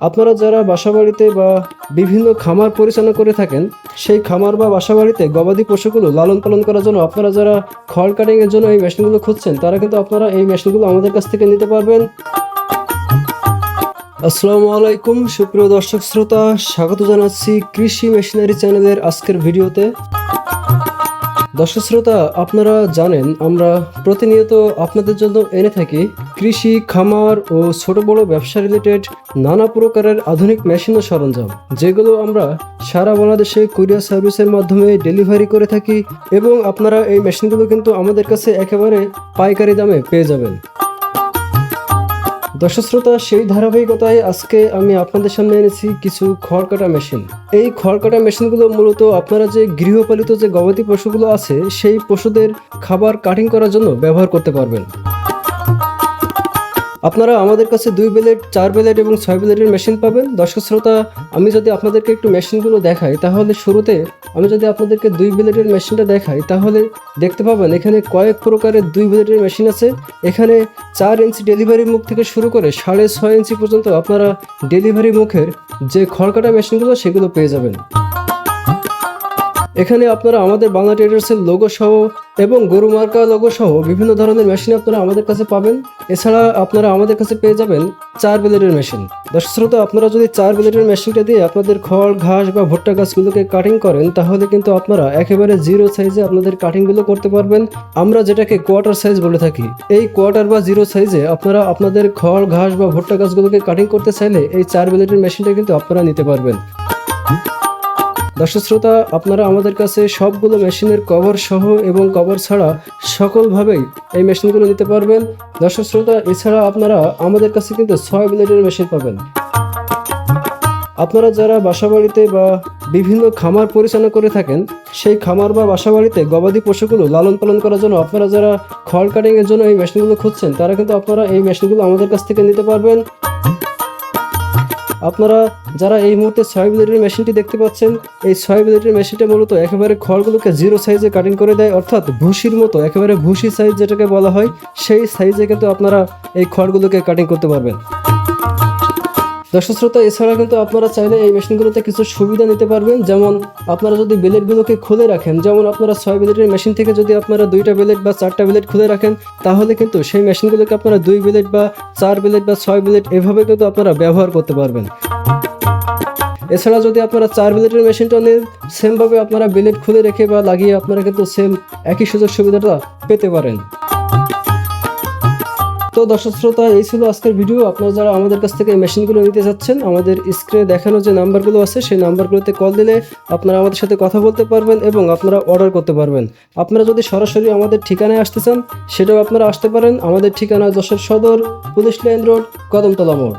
আপনারা যারা বাসাবাড়িতে বা বিভিন্ন খামার পরিচালনা করে থাকেন, সেই খামার বা বাসাবাড়িতে গবাদি পশুগুলো লালন পালন করার জন্য আপনারা যারা খড় কাটিং এর জন্য এই মেশিনগুলো খুঁজছেন, তারা কিন্তু আপনারা এই মেশিনগুলো আমাদের কাছ থেকে নিতে পারবেন। আসসালামু আলাইকুম, সুপ্রিয় দর্শক শ্রোতা, স্বাগত জানাচ্ছি কৃষি মেশিনারি চ্যানেলের আজকের ভিডিওতে। দর্শক শ্রোতা, আপনারা জানেন, আমরা প্রতিনিয়ত আপনাদের জন্য এনে থাকি কৃষি, খামার ও ছোট বড় ব্যবসা রিলেটেড নানা প্রকারের আধুনিক মেশিন ও সরঞ্জাম, যেগুলো আমরা সারা বাংলাদেশে কুরিয়ার সার্ভিসের মাধ্যমে ডেলিভারি করে থাকি এবং আপনারা এই মেশিনগুলো কিন্তু আমাদের কাছে একেবারে পাইকারি দামে পেয়ে যাবেন। দর্শক শ্রোতা, সেই ধারাবাহিকতায় আজকে আমি আপনাদের সামনে এনেছি কিছু খড় কাটা মেশিন এই খড় কাটা মেশিনগুলো মূলত আপনারা যে গৃহপালিত যে গবাদি পশুগুলো আছে, সেই পশুদের খাবার কাটিং করার জন্য ব্যবহার করতে পারবেন। আপনারা আমাদের কাছে দুই বেলেট চার বেলেট এবং ছয় বেলেটের মেশিন পাবেন। দর্শক শ্রোতা, আমি যদি আপনাদেরকে একটু মেশিনগুলো দেখাই, তাহলে শুরুতে আমি যদি আপনাদেরকে দুই বেলেটের মেশিনটা দেখাই, তাহলে দেখতে পাবেন এখানে কয়েক প্রকারের দুই বেলেটের মেশিন আছে। এখানে চার ইঞ্চি ডেলিভারি মুখ থেকে শুরু করে সাড়ে ছয় ইঞ্চি পর্যন্ত আপনারা ডেলিভারি মুখের যে খড়কাটা মেশিনগুলো, সেগুলো পেয়ে যাবেন। এখানে আপনারা আমাদের বাংলা ট্রেডার্সের লোগো সহ এবং গরু মার্কা লোগো সহ বিভিন্ন ধরনের মেশিন আপনারা আমাদের কাছে পাবেন। এছাড়া আপনারা আমাদের কাছে পেয়ে যাবেন চার ব্লেডের মেশিন দর্শক শ্রোতা, আপনারা যদি চার ব্লেডের মেশিনটা দিয়ে আপনাদের খড়, ঘাস বা ভুট্টা গাছগুলোকে কাটিং করেন, তাহলে কিন্তু আপনারা একেবারে জিরো সাইজে আপনাদের কাটিংগুলো করতে পারবেন। আমরা যেটাকে কোয়ার্টার সাইজ বলে থাকি, এই কোয়ার্টার বা জিরো সাইজে আপনারা আপনাদের খড়, ঘাস বা ভুট্টা গাছগুলোকে কাটিং করতে চাইলে এই চার ব্লেডের মেশিনটা কিন্তু আপনারা নিতে পারবেন। দর্শক শ্রোতা, আপনারা আমাদের কাছে সবগুলো মেশিনের কভার সহ এবং কভার ছাড়া সকলভাবেই এই মেশিনগুলো নিতে পারবেন। দর্শক শ্রোতা, এছাড়া আপনারা আমাদের কাছে কিন্তু ছয় ব্লেডের মেশিন পাবেন। আপনারা যারা বাসাবাড়িতে বা বিভিন্ন খামার পরিচালনা করে থাকেন, সেই খামার বা বাসাবাড়িতে গবাদি পশুগুলো লালন পালন করার জন্য আপনারা যারা খড় কাটিংয়ের জন্য এই মেশিনগুলো খুঁজছেন, তারা কিন্তু আপনারা এই মেশিনগুলো আমাদের কাছ থেকে নিতে পারবেন। আপনারা যারা এই মুহূর্তে ছয় ব্লেডের মেশিনটি দেখতে পাচ্ছেন, এই ছয় ব্লেডের মেশিনটা মূলত একেবারে খড়গুলোকে জিরো সাইজে কাটিং করে দেয়, অর্থাৎ ভুসির মতো, একেবারে ভুসি সাইজ যেটাকে বলা হয়, সেই সাইজে কিন্তু আপনারা এই খড়গুলোকে কাটিং করতে পারবেন। দর্শক শ্রোতা, এছাড়া কিন্তু আপনারা চাইলে এই মেশিনগুলোতে কিছু সুবিধা নিতে পারবেন। যেমন আপনারা যদি বেলেটগুলোকে খুলে রাখেন, যেমন আপনারা ছয় বেলেটের মেশিন থেকে যদি আপনারা দুইটা বেলেট বা চারটা বেলেট খুলে রাখেন, তাহলে কিন্তু সেই মেশিনগুলোকে আপনারা দুই বেলেট বা চার বেলেট বা ছয় বেলেট এভাবে কিন্তু আপনারা ব্যবহার করতে পারবেন। এছাড়া যদি আপনারা চার বেলেটের মেশিনটা নেন, সেমভাবে আপনারা বেলেট খুলে রেখে বা লাগিয়ে আপনারা কিন্তু সেম একই সুযোগ সুবিধাটা পেতে পারেন। তো দর্শক শ্রোতা, এই ছিল আজকের ভিডিও আপনারা যারা আমাদের কাছ থেকে এই মেশিনগুলো নিতে যাচ্ছেন আমাদের স্ক্রিনে দেখানো যে নাম্বারগুলো আছে, সেই নাম্বারগুলোতে কল দিলে আপনারা আমাদের সাথে কথা বলতে পারবেন এবং আপনারা অর্ডার করতে পারবেন। আপনারা যদি সরাসরি আমাদের ঠিকানায় আসতে চান, সেটাও আপনারা আসতে পারেন। আমাদের ঠিকানা যশোর সদর, পুলিশ লাইন রোড, কদমতলা মোড়।